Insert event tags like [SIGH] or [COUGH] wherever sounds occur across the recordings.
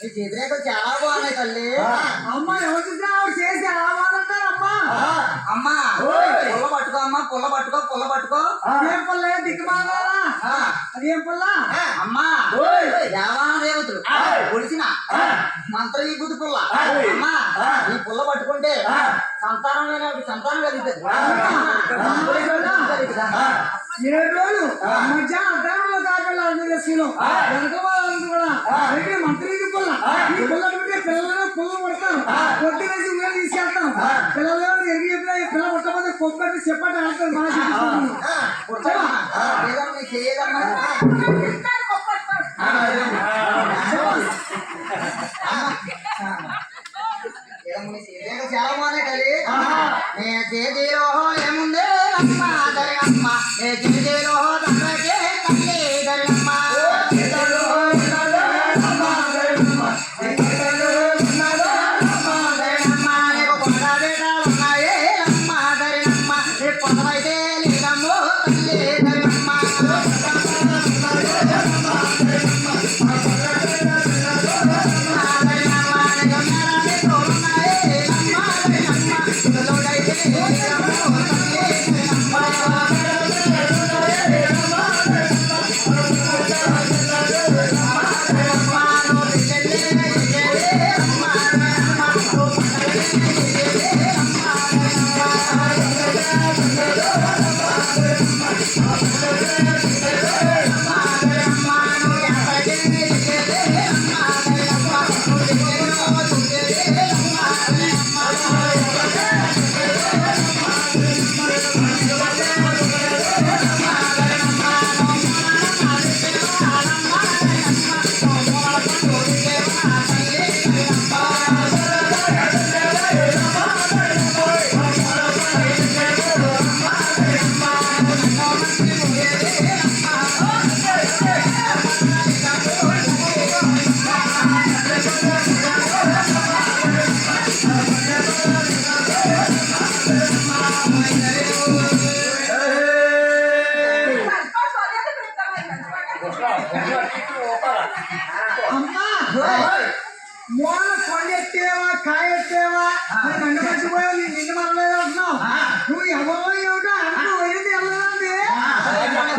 నీ చేతిరేఖలు చాలా బాగున్నాయి తల్లి అమ్మ ఎవరికిగా చేసి అమ్మా పుల్ల పట్టుకో అమ్మా పుల్ల పట్టుకో పుల్ల పట్టుకో ఏం పల్ల అదేం పల్ల అమ్మా దేవతలు ఒడిసిన మంత్ర ఈ బుద్ధి పుల్ల అమ్మా ఈ పుల్ల పట్టుకుంటే సంతానం కలుగుతుంది ఏడు రోజులు మధ్య అర్థంలో కాకుండా అందరూ వెనక వాళ్ళందరూ కూడా అయితే మంత్రి పుల్ల ఈ పుల్ల పెట్టి పిల్లలు పుల్ల పడతాం కొట్టి వేసి ఊళ్ళో తీసుకెళ్తాం పిల్లలు ఎరిగి చెప్పినా పిల్ల పుట్టకపోతే కొప్పటి చెప్పండి ఆడతారు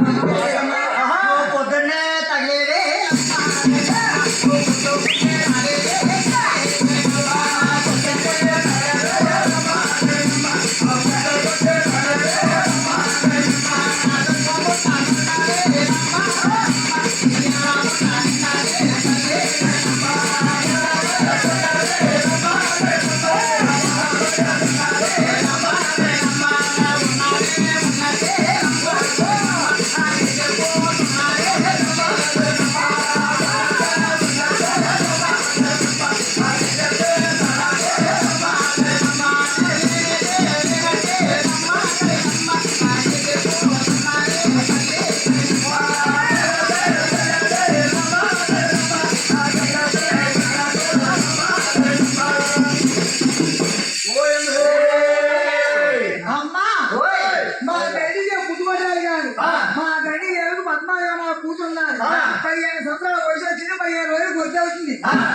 Thank [LAUGHS] you.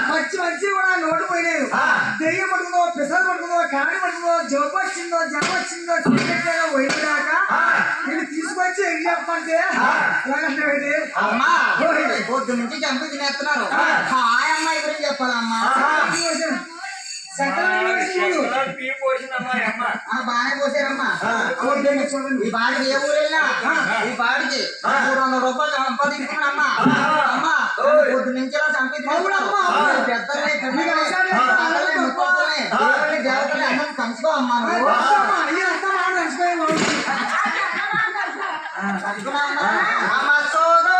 మంచి మంచి కూడా నోటు పోయినాయి. దెయ్యం పడుతుందో పిసలు పడుతుందో కాడి పడుతుందో జబ్బు వచ్చిందో జబ్బు వచ్చిందో చీకట్లో పోయినాక నేను తీసుకొచ్చి ఏం చెప్పమంటే ఎలాగంటే అమ్మా. పొద్దు నుంచి చంపి తినేస్తున్నారు. హాయ్ అమ్మాయి గురించి చెప్పాలమ్మా. ఈ బాడికి ఏ ఊరు వెళ్ళినా ఈ బాడికి మూడు వందల రూపాయలు సంపాదించుకున్నామ్మా అమ్మా పొద్దు నుంచి ఇలా కలుసుకో అమ్మా? అమ్మ సోదో,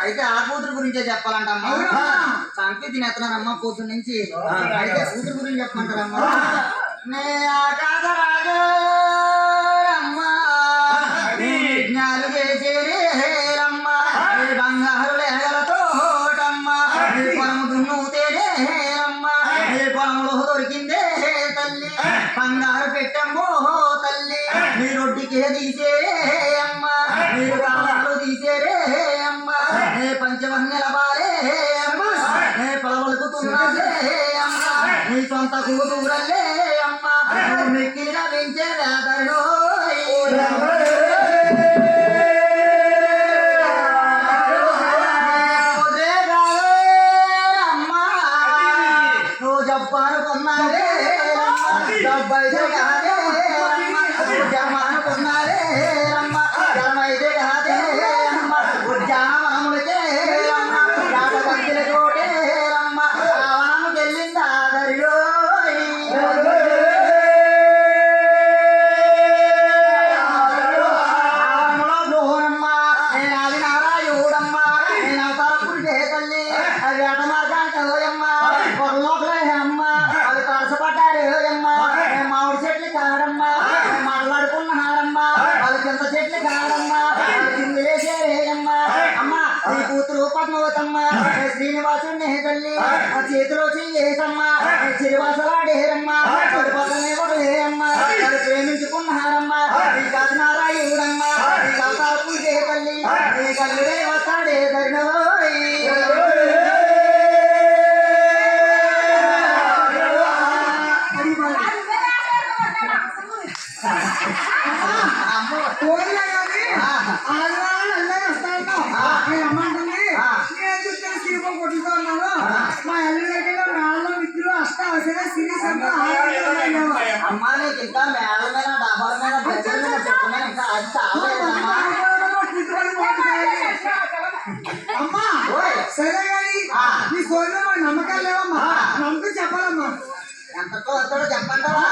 గురించే చెప్పాలంటమ్మా. చంపి తినేస్తున్నానమ్మా పొద్దు నుంచి. అయితే కూతురు గురించి చెప్పమంటారమ్మా. నే ఆకాశ రాజు రమ్మా నీ విజ్ఞాలు చేసేది హేరమ్మా. నీ బంగారు లేగలతో హోటమ్మా నీ పొలము దున్నుతేనే హేరమ్మా. నీ పొలములో దొరికిందే తల్లి. బంగారు పెట్టమ్మో తల్లి. నీ రొడ్డికే తీసే అమ్మా మీరు కాలంలో తీసేరే అమ్మా నే పంచవన్నెల బాలే అమ్మా నే పొలవలుకుతున్నాదే అమ్మా నీ సొంత కూతురల్లే అమ్మా. మిక్కిలిగా పెంచే వాళ్ళ చెట్లు కాడమ్మ చిందేసేరేయమ్మ అమ్మా నీ కూతురు పద్మవతమ్మా శ్రీనివాసుని తల్లి ఆ చేతిలో చెయ్యేసమ్మ శ్రీవాసలాడేరమ్మ పక్కనే కొడలేరమ్మ వాళ్ళు ప్రేమించుకున్నారమ్మ నీ కాసినారాయుడమ్మ నీ కాతాపు తల్లి నీ కల్లుడే వస్తాడే ధరినోయ్ అమ్మా నీకు ఇంకా మేళ్ళ మీద డాబాల మీద బెంచుల మీద ఇంకా అది చాలేదమ్మా అమ్మా సరే గాని నీ కోరిన నమ్మకాలు లేవమ్మా నమ్మకం చెప్పాలమ్మా ఎంతతో వస్తాడో చెప్పంటావా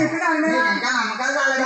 చెప్పిన ఇంకా నమ్మకాలు కాలేదు